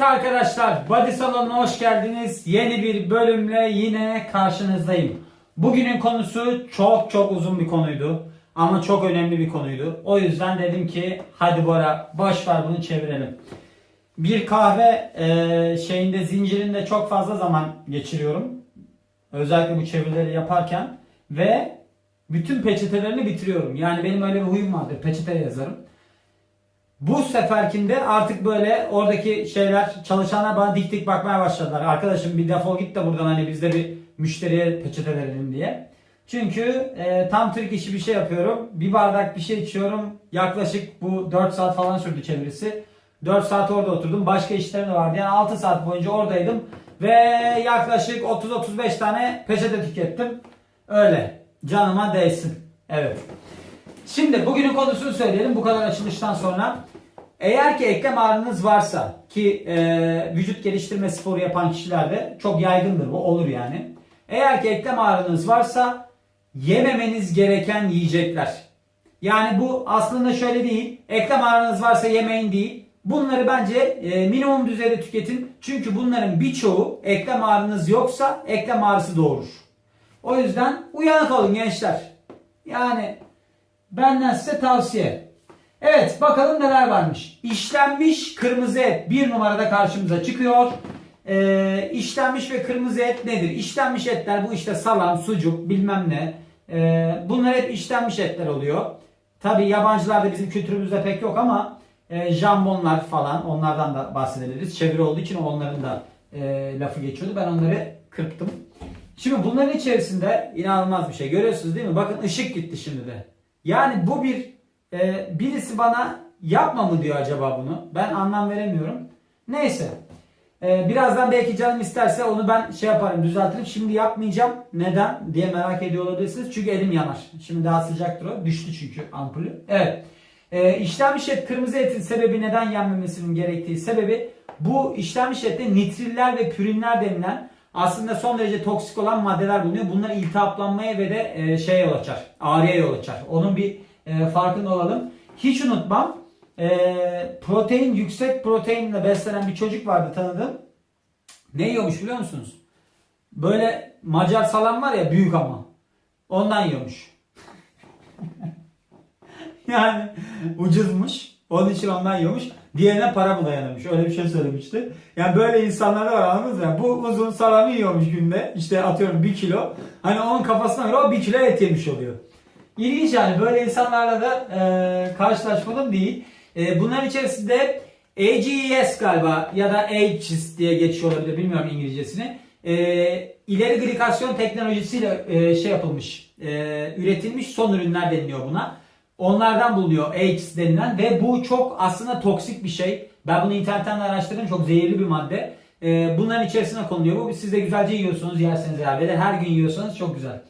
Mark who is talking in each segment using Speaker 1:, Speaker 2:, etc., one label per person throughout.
Speaker 1: Evet arkadaşlar Body Salon'a hoş geldiniz. Yeni bir bölümle yine karşınızdayım. Bugünün konusu çok çok uzun bir konuydu. Ama çok önemli bir konuydu. O yüzden dedim ki hadi Bora boş ver bunu çevirelim. Bir kahve e, şeyinde zincirinde çok fazla zaman geçiriyorum. Özellikle bu çevirileri yaparken ve bütün peçetelerini bitiriyorum. Yani benim öyle bir huyum vardır. Peçete yazarım. Bu seferkinde artık böyle oradaki şeyler çalışanlar bana dik dik bakmaya başladılar. Arkadaşım bir defol git de buradan hani biz de bir müşteriye peçete verelim diye. Çünkü e, tam Türk işi bir şey yapıyorum. Bir bardak bir şey içiyorum. Yaklaşık bu 4 saat falan sürdü çevirisi. 4 saat orada oturdum. Başka işlerim de vardı. Yani 6 saat boyunca oradaydım. Ve yaklaşık 30-35 tane peçete tükettim. Öyle. Canıma değsin. Evet. Şimdi bugünün konusunu söyleyelim bu kadar açılıştan sonra. Eğer ki eklem ağrınız varsa ki e, vücut geliştirme sporu yapan kişilerde çok yaygındır bu olur yani. Eğer ki eklem ağrınız varsa yememeniz gereken yiyecekler. Yani bu aslında şöyle değil. Eklem ağrınız varsa yemeyin değil. Bunları bence e, minimum düzeyde tüketin. Çünkü bunların birçoğu eklem ağrınız yoksa eklem ağrısı doğurur. O yüzden uyanık olun gençler. Yani Benden size tavsiye. Evet bakalım neler varmış. İşlenmiş kırmızı et bir numarada karşımıza çıkıyor. Ee, işlenmiş ve kırmızı et nedir? İşlenmiş etler bu işte salam, sucuk bilmem ne. Ee, bunlar hep işlenmiş etler oluyor. Tabi yabancılarda bizim kültürümüzde pek yok ama e, jambonlar falan onlardan da bahsedebiliriz. Çeviri olduğu için onların da e, lafı geçiyordu. Ben onları kırptım. Şimdi bunların içerisinde inanılmaz bir şey. Görüyorsunuz değil mi? Bakın ışık gitti şimdi de. Yani bu bir e, birisi bana yapma mı diyor acaba bunu? Ben anlam veremiyorum. Neyse. E, birazdan belki canım isterse onu ben şey yaparım düzeltirim. Şimdi yapmayacağım. Neden diye merak ediyor olabilirsiniz. Çünkü elim yanar. Şimdi daha sıcaktır o. Düştü çünkü ampulü. Evet. E, işlenmiş et kırmızı etin sebebi neden yenmemesinin gerektiği sebebi bu işlenmiş ette nitriller ve pürinler denilen aslında son derece toksik olan maddeler bulunuyor. Bunlar iltihaplanmaya ve de e, şeye yol açar. Ağrıya yol açar. Onun bir e, farkında olalım. Hiç unutmam. E, protein, yüksek proteinle beslenen bir çocuk vardı tanıdığım. Ne yiyormuş biliyor musunuz? Böyle Macar salam var ya büyük ama. Ondan yiyormuş. yani ucuzmuş. Onun için ondan yiyormuş. Diğerine para mı dayanırmış? Öyle bir şey söylemişti. Yani böyle insanlar da var anladınız mı? Bu uzun salamı yiyormuş günde. İşte atıyorum 1 kilo. Hani onun kafasına göre o 1 kilo et yemiş oluyor. İlginç yani böyle insanlarla da e, karşılaşmadım değil. E, bunların içerisinde AGES galiba ya da AGES diye geçiyor olabilir bilmiyorum İngilizcesini. E, ileri glikasyon teknolojisiyle e, şey yapılmış, e, üretilmiş son ürünler deniliyor buna. Onlardan bulunuyor AIDS denilen ve bu çok aslında toksik bir şey. Ben bunu internetten araştırdım. Çok zehirli bir madde. Ee, bunların içerisine konuluyor. Bu siz de güzelce yiyorsunuz yerseniz eğer ve de her gün yiyorsanız çok güzel.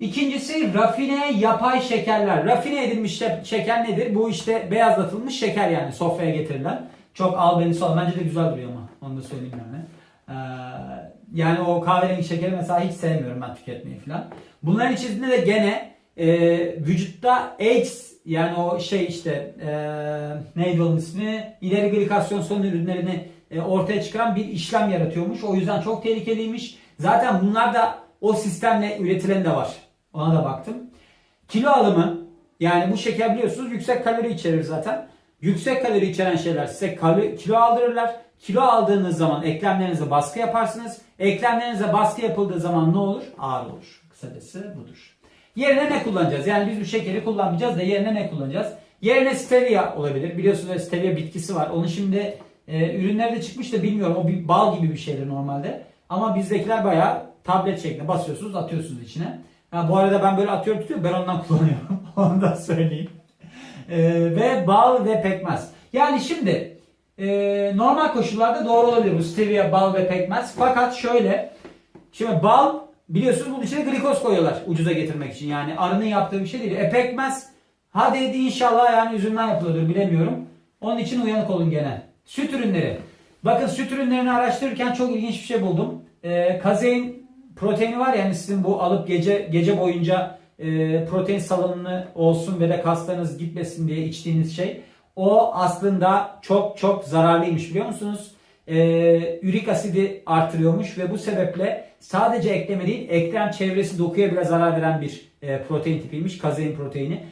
Speaker 1: İkincisi rafine yapay şekerler. Rafine edilmiş şe- şeker nedir? Bu işte beyazlatılmış şeker yani sofraya getirilen. Çok albenisi olan. Bence de güzel duruyor ama. Onu da söyleyeyim yani. Ee, yani o kahverengi şekeri mesela hiç sevmiyorum ben tüketmeyi falan. Bunların içerisinde de gene e, vücutta AIDS yani o şey işte e, neydi onun ismi ileri glikasyon son ürünlerini e, ortaya çıkaran bir işlem yaratıyormuş. O yüzden çok tehlikeliymiş. Zaten bunlar da o sistemle üretilen de var. Ona da baktım. Kilo alımı yani bu şeker biliyorsunuz yüksek kalori içerir zaten. Yüksek kalori içeren şeyler size kalori, kilo aldırırlar. Kilo aldığınız zaman eklemlerinize baskı yaparsınız. Eklemlerinize baskı yapıldığı zaman ne olur? Ağrı olur. Kısacası budur. Yerine ne kullanacağız? Yani biz bu şekeri kullanmayacağız da yerine ne kullanacağız? Yerine stevia olabilir. Biliyorsunuz stevia bitkisi var. Onun şimdi e, ürünleri de çıkmış da bilmiyorum. O bir bal gibi bir şeydir normalde. Ama bizdekiler bayağı tablet şeklinde basıyorsunuz, atıyorsunuz içine. Ha, bu arada ben böyle atıyorum tutuyorum. Ben ondan kullanıyorum. Onu da söyleyeyim. E, ve bal ve pekmez. Yani şimdi e, normal koşullarda doğru olabilir bu stevia, bal ve pekmez. Fakat şöyle Şimdi bal biliyorsunuz bunun içine glikoz koyuyorlar ucuza getirmek için. Yani arının yaptığı bir şey değil. E pekmez hadi hadi inşallah yani üzümden yapılıyordur bilemiyorum. Onun için uyanık olun gene. Süt ürünleri. Bakın süt ürünlerini araştırırken çok ilginç bir şey buldum. E, kazein proteini var yani sizin bu alıp gece gece boyunca e, protein salınımı olsun ve de kaslarınız gitmesin diye içtiğiniz şey. o aslında çok çok zararlıymış biliyor musunuz? Ee, ürik asidi artırıyormuş ve bu sebeple sadece ekleme değil eklem çevresi dokuya bile zarar veren bir e, protein tipiymiş kazein proteini.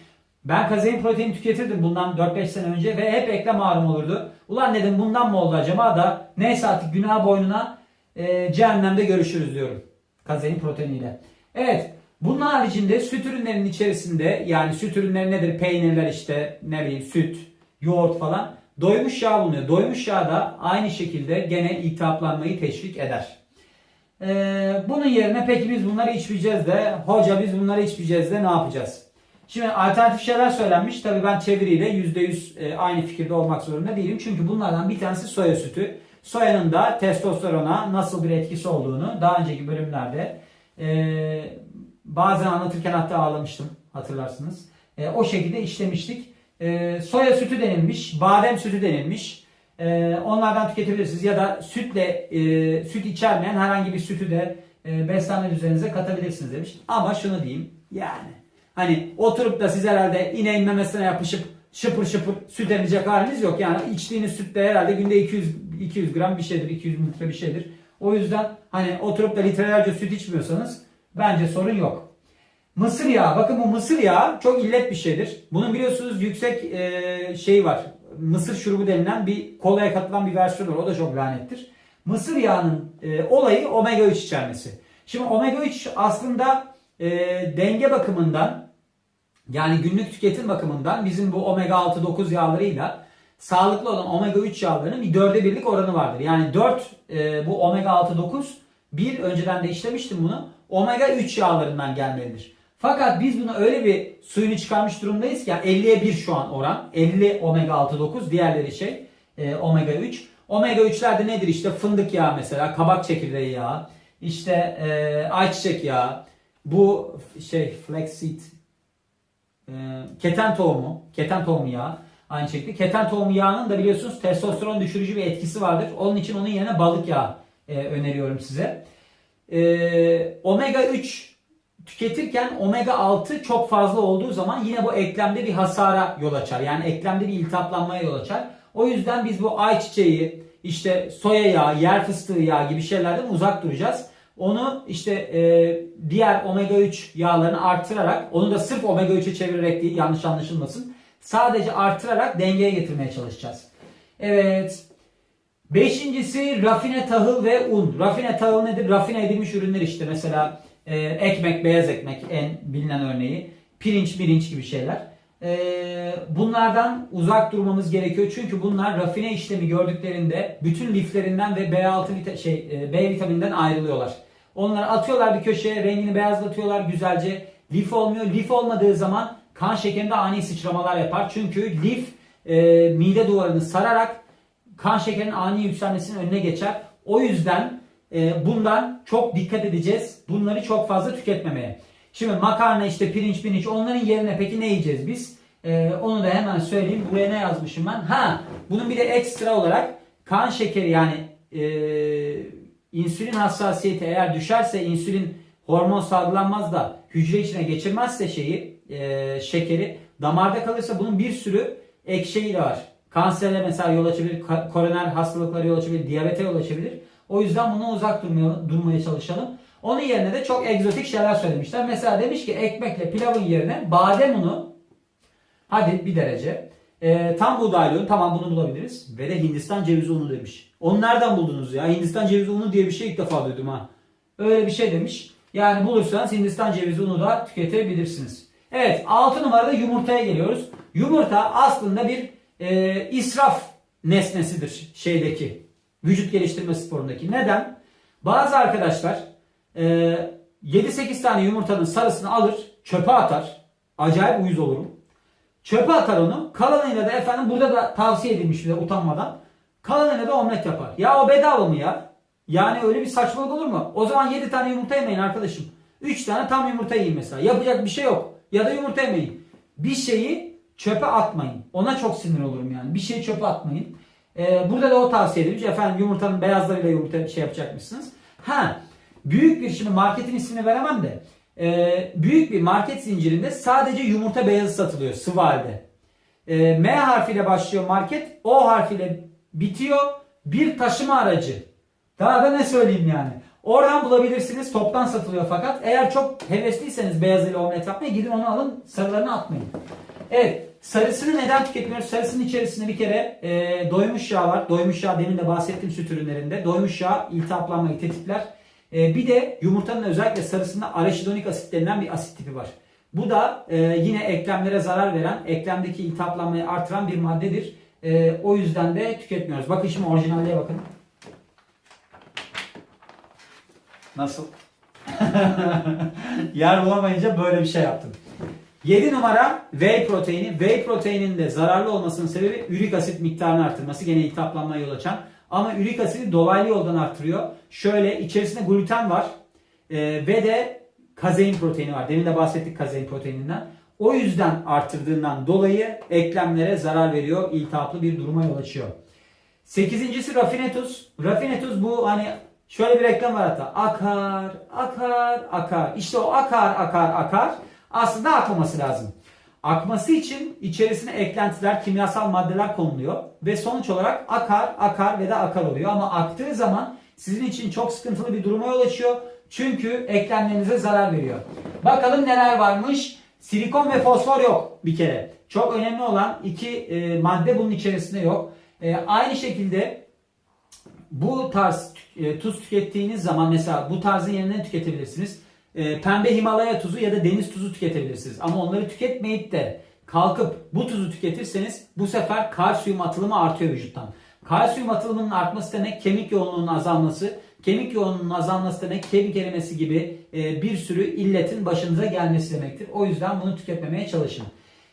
Speaker 1: Ben kazein proteini tüketirdim bundan 4-5 sene önce ve hep eklem ağrım olurdu. Ulan dedim bundan mı oldu acaba da neyse artık günah boynuna e, cehennemde görüşürüz diyorum. Kazein proteiniyle. Evet bunun haricinde süt ürünlerinin içerisinde yani süt ürünleri nedir? Peynirler işte ne bileyim süt, yoğurt falan. Doymuş yağ bulunuyor. Doymuş yağ da aynı şekilde gene iltihaplanmayı teşvik eder. Ee, bunun yerine peki biz bunları içmeyeceğiz de hoca biz bunları içmeyeceğiz de ne yapacağız? Şimdi alternatif şeyler söylenmiş. Tabii ben çeviriyle %100 e, aynı fikirde olmak zorunda değilim. Çünkü bunlardan bir tanesi soya sütü. Soyanın da testosterona nasıl bir etkisi olduğunu daha önceki bölümlerde e, bazen anlatırken hatta ağlamıştım hatırlarsınız. E, o şekilde işlemiştik. E, soya sütü denilmiş, badem sütü denilmiş. E, onlardan tüketebilirsiniz ya da sütle e, süt içermeyen herhangi bir sütü de e, beslenme düzeninize katabilirsiniz demiş. Ama şunu diyeyim yani hani oturup da siz herhalde ineğin memesine yapışıp şıpır şıpır süt emecek haliniz yok. Yani içtiğiniz süt de herhalde günde 200 200 gram bir şeydir, 200 litre bir şeydir. O yüzden hani oturup da litrelerce süt içmiyorsanız bence sorun yok. Mısır yağı. Bakın bu mısır yağı çok illet bir şeydir. Bunun biliyorsunuz yüksek e, şey var. Mısır şurubu denilen bir kolaya katılan bir versiyon var. O da çok lanettir. Mısır yağının e, olayı omega 3 içermesi. Şimdi omega 3 aslında e, denge bakımından yani günlük tüketim bakımından bizim bu omega 6 9 yağlarıyla sağlıklı olan omega 3 yağlarının bir dörde birlik oranı vardır. Yani 4 e, bu omega 6 9 bir önceden de işlemiştim bunu. Omega 3 yağlarından gelmelidir. Fakat biz bunu öyle bir suyunu çıkarmış durumdayız ki yani 50'ye 1 şu an oran. 50 omega 6 9 diğerleri şey e, omega 3. Omega 3'ler de nedir işte fındık yağı mesela kabak çekirdeği yağı işte e, ayçiçek yağı bu şey flaxseed e, keten tohumu keten tohumu yağı aynı şekilde keten tohumu yağının da biliyorsunuz testosteron düşürücü bir etkisi vardır. Onun için onun yerine balık yağı e, öneriyorum size. E, omega 3 tüketirken omega 6 çok fazla olduğu zaman yine bu eklemde bir hasara yol açar. Yani eklemde bir iltihaplanmaya yol açar. O yüzden biz bu ayçiçeği, işte soya yağı, yer fıstığı yağı gibi şeylerden uzak duracağız. Onu işte e, diğer omega 3 yağlarını artırarak, onu da sırf omega 3'e çevirerek değil yanlış anlaşılmasın. Sadece artırarak dengeye getirmeye çalışacağız. Evet. Beşincisi rafine tahıl ve un. Rafine tahıl nedir? Rafine edilmiş ürünler işte mesela e, ekmek, beyaz ekmek en bilinen örneği. Pirinç, birinç gibi şeyler. E, bunlardan uzak durmamız gerekiyor. Çünkü bunlar rafine işlemi gördüklerinde bütün liflerinden ve B6 vita- şey, e, B vitamininden ayrılıyorlar. Onları atıyorlar bir köşeye, rengini beyazlatıyorlar güzelce. Lif olmuyor. Lif olmadığı zaman kan şekerinde ani sıçramalar yapar. Çünkü lif e, mide duvarını sararak kan şekerinin ani yükselmesinin önüne geçer. O yüzden e, bundan çok dikkat edeceğiz. Bunları çok fazla tüketmemeye. Şimdi makarna işte pirinç pirinç onların yerine peki ne yiyeceğiz biz? E, onu da hemen söyleyeyim. Buraya ne yazmışım ben? Ha bunun bir de ekstra olarak kan şekeri yani e, insülin hassasiyeti eğer düşerse insülin hormon salgılanmaz da hücre içine geçirmezse şeyi e, şekeri damarda kalırsa bunun bir sürü ek şeyi de var. Kansere mesela yol açabilir, koroner hastalıklara yol açabilir, diyabete yol açabilir. O yüzden bundan uzak durmaya, durmaya çalışalım. Onun yerine de çok egzotik şeyler söylemişler. Mesela demiş ki ekmekle pilavın yerine badem unu hadi bir derece e, tam buğdaylı un tamam bunu bulabiliriz. Ve de Hindistan cevizi unu demiş. Onu nereden buldunuz ya? Hindistan cevizi unu diye bir şey ilk defa duydum ha. Öyle bir şey demiş. Yani bulursanız Hindistan cevizi unu da tüketebilirsiniz. Evet 6 numarada yumurtaya geliyoruz. Yumurta aslında bir e, israf nesnesidir şeydeki vücut geliştirme sporundaki. Neden? Bazı arkadaşlar e, 7-8 tane yumurtanın sarısını alır çöpe atar. Acayip uyuz olurum. Çöpe atar onu. Kalanıyla da efendim burada da tavsiye edilmiş bile utanmadan. Kalanıyla da omlet yapar. Ya o bedava mı ya? Yani öyle bir saçmalık olur mu? O zaman 7 tane yumurta yemeyin arkadaşım. 3 tane tam yumurta yiyin mesela. Yapacak bir şey yok. Ya da yumurta yemeyin. Bir şeyi çöpe atmayın. Ona çok sinir olurum yani. Bir şeyi çöpe atmayın. Ee, burada da o tavsiye edilmiş. Efendim yumurtanın beyazlarıyla yumurta şey yapacakmışsınız. Ha, büyük bir şimdi marketin ismini veremem de e, büyük bir market zincirinde sadece yumurta beyazı satılıyor sıvı halde. E, M harfiyle başlıyor market. O harfiyle bitiyor. Bir taşıma aracı. Daha da ne söyleyeyim yani. Oradan bulabilirsiniz. Toptan satılıyor fakat. Eğer çok hevesliyseniz beyaz ile omlet yapmaya gidin onu alın. Sarılarını atmayın. Evet. Sarısını neden tüketmiyoruz? Sarısının içerisinde bir kere e, doymuş yağ var. Doymuş yağ demin de bahsettiğim süt ürünlerinde. Doymuş yağ iltihaplanmayı tetikler. E, bir de yumurtanın özellikle sarısında araşidonik asit denilen bir asit tipi var. Bu da e, yine eklemlere zarar veren, eklemdeki iltihaplanmayı artıran bir maddedir. E, o yüzden de tüketmiyoruz. Bakın şimdi orijinalliğe bakın. Nasıl? Yer bulamayınca böyle bir şey yaptım. 7 numara whey proteini. Whey proteinin de zararlı olmasının sebebi ürik asit miktarını artırması. Gene iltihaplanmaya yol açan. Ama ürik asidi dolaylı yoldan artırıyor. Şöyle içerisinde gluten var. Ee, ve de kazein proteini var. Demin de bahsettik kazein proteininden. O yüzden arttırdığından dolayı eklemlere zarar veriyor. İltihaplı bir duruma yol açıyor. Sekizincisi rafine tuz. Rafine tuz bu hani şöyle bir reklam var hatta. Akar, akar, akar. İşte o akar, akar, akar aslında akmaması lazım. Akması için içerisine eklentiler, kimyasal maddeler konuluyor ve sonuç olarak akar, akar ve de akar oluyor. Ama aktığı zaman sizin için çok sıkıntılı bir duruma yol açıyor. Çünkü eklemlerinize zarar veriyor. Bakalım neler varmış. Silikon ve fosfor yok bir kere. Çok önemli olan iki e, madde bunun içerisinde yok. E, aynı şekilde bu tarz e, tuz tükettiğiniz zaman mesela bu tarzın yerine tüketebilirsiniz. E, pembe Himalaya tuzu ya da deniz tuzu tüketebilirsiniz. Ama onları tüketmeyip de kalkıp bu tuzu tüketirseniz bu sefer kalsiyum atılımı artıyor vücuttan. Kalsiyum atılımının artması demek kemik yoğunluğunun azalması. Kemik yoğunluğunun azalması demek kemik erimesi gibi e, bir sürü illetin başınıza gelmesi demektir. O yüzden bunu tüketmemeye çalışın.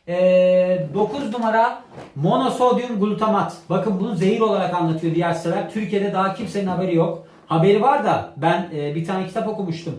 Speaker 1: E, 9 numara monosodyum glutamat. Bakın bunu zehir olarak anlatıyor diğer siteler. Türkiye'de daha kimsenin haberi yok. Haberi var da ben e, bir tane kitap okumuştum.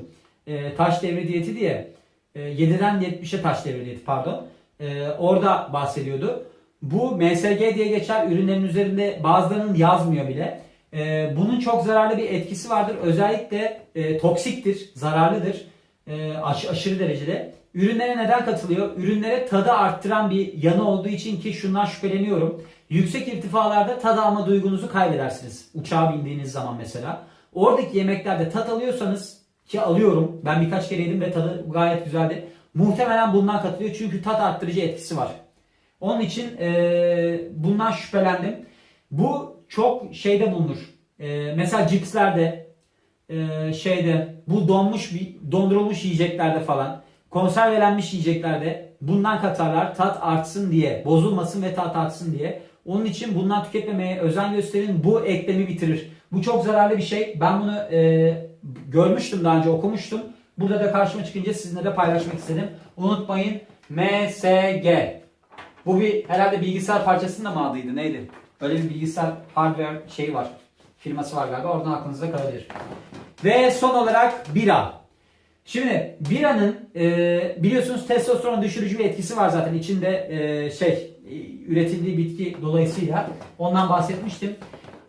Speaker 1: E, taş devri diyeti diye. E, 7'den 70'e taş devri diyeti pardon. E, orada bahsediyordu. Bu MSG diye geçer ürünlerin üzerinde bazılarının yazmıyor bile. E, bunun çok zararlı bir etkisi vardır. Özellikle e, toksiktir, zararlıdır. E, aş, aşırı derecede. Ürünlere neden katılıyor? Ürünlere tadı arttıran bir yanı olduğu için ki şundan şüpheleniyorum. Yüksek irtifalarda tad alma duygunuzu kaybedersiniz. Uçağa bindiğiniz zaman mesela. Oradaki yemeklerde tat alıyorsanız ki alıyorum. Ben birkaç kere yedim ve tadı gayet güzeldi. Muhtemelen bundan katılıyor çünkü tat arttırıcı etkisi var. Onun için e, bundan şüphelendim. Bu çok şeyde bulunur. E, mesela cipslerde, e, şeyde, bu donmuş dondurulmuş yiyeceklerde falan, konservelenmiş yiyeceklerde bundan katarlar tat artsın diye, bozulmasın ve tat artsın diye. Onun için bundan tüketmemeye özen gösterin. Bu eklemi bitirir. Bu çok zararlı bir şey. Ben bunu e, görmüştüm daha önce okumuştum. Burada da karşıma çıkınca sizinle de paylaşmak istedim. Unutmayın MSG. Bu bir herhalde bilgisayar parçasının da mı adıydı neydi? Öyle bir bilgisayar hardware şeyi var. Firması var galiba oradan aklınızda kalabilir. Ve son olarak bira. Şimdi biranın e, biliyorsunuz testosteron düşürücü bir etkisi var zaten içinde e, şey üretildiği bitki dolayısıyla ondan bahsetmiştim.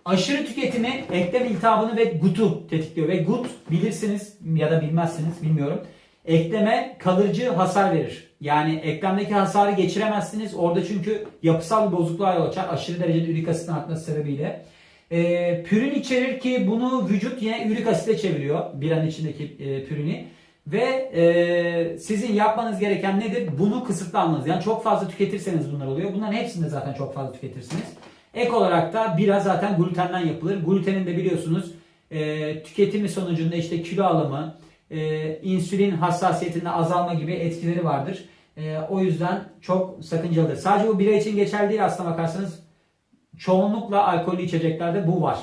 Speaker 1: Aşırı tüketimi eklem iltihabını ve gutu tetikliyor ve gut bilirsiniz ya da bilmezsiniz bilmiyorum. Ekleme kalıcı hasar verir. Yani eklemdeki hasarı geçiremezsiniz. Orada çünkü yapısal bir bozukluğa yol açar. Aşırı derecede ürik asitin artması sebebiyle. E, pürin içerir ki bunu vücut yine ürik asite çeviriyor. Biranın içindeki e, pürini. Ve e, sizin yapmanız gereken nedir? Bunu kısıtlamanız. Yani çok fazla tüketirseniz bunlar oluyor. Bunların hepsini zaten çok fazla tüketirsiniz. Ek olarak da bira zaten glutenden yapılır. Glutenin de biliyorsunuz e, tüketimi sonucunda işte kilo alımı, e, insülin hassasiyetinde azalma gibi etkileri vardır. E, o yüzden çok sakıncalıdır. Sadece bu bira için geçerli değil aslına bakarsanız. Çoğunlukla alkollü içeceklerde bu var.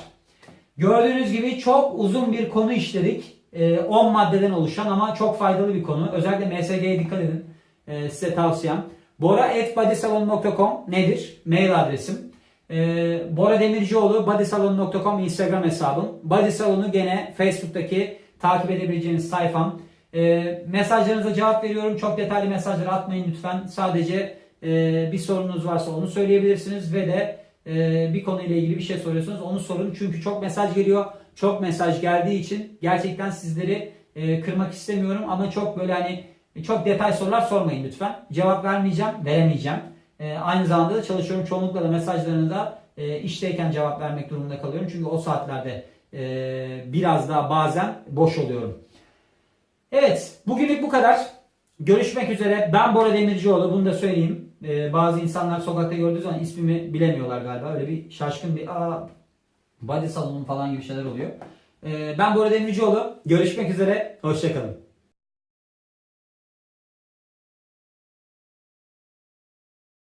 Speaker 1: Gördüğünüz gibi çok uzun bir konu işledik. 10 e, maddeden oluşan ama çok faydalı bir konu. Özellikle MSG'ye dikkat edin. E, size tavsiyem. bora.bodysalon.com nedir? Mail adresim. E, Bora Demircioğlu bodysalon.com Instagram hesabım. Body Salonu gene Facebook'taki takip edebileceğiniz sayfam. E, mesajlarınıza cevap veriyorum. Çok detaylı mesajlar atmayın lütfen. Sadece e, bir sorunuz varsa onu söyleyebilirsiniz ve de e, bir konuyla ilgili bir şey soruyorsunuz onu sorun. Çünkü çok mesaj geliyor. Çok mesaj geldiği için gerçekten sizleri e, kırmak istemiyorum ama çok böyle hani çok detay sorular sormayın lütfen. Cevap vermeyeceğim, veremeyeceğim. E, aynı zamanda da çalışıyorum. Çoğunlukla da mesajlarını da e, işteyken cevap vermek durumunda kalıyorum. Çünkü o saatlerde e, biraz daha bazen boş oluyorum. Evet, bugünlük bu kadar. Görüşmek üzere. Ben Bora Demircioğlu. Bunu da söyleyeyim. Ee, bazı insanlar sokakta gördüğü zaman ismimi bilemiyorlar galiba. Öyle bir şaşkın bir aa body salonum falan gibi şeyler oluyor. Ee, ben Bora Demircioğlu. Görüşmek üzere. Hoşçakalın.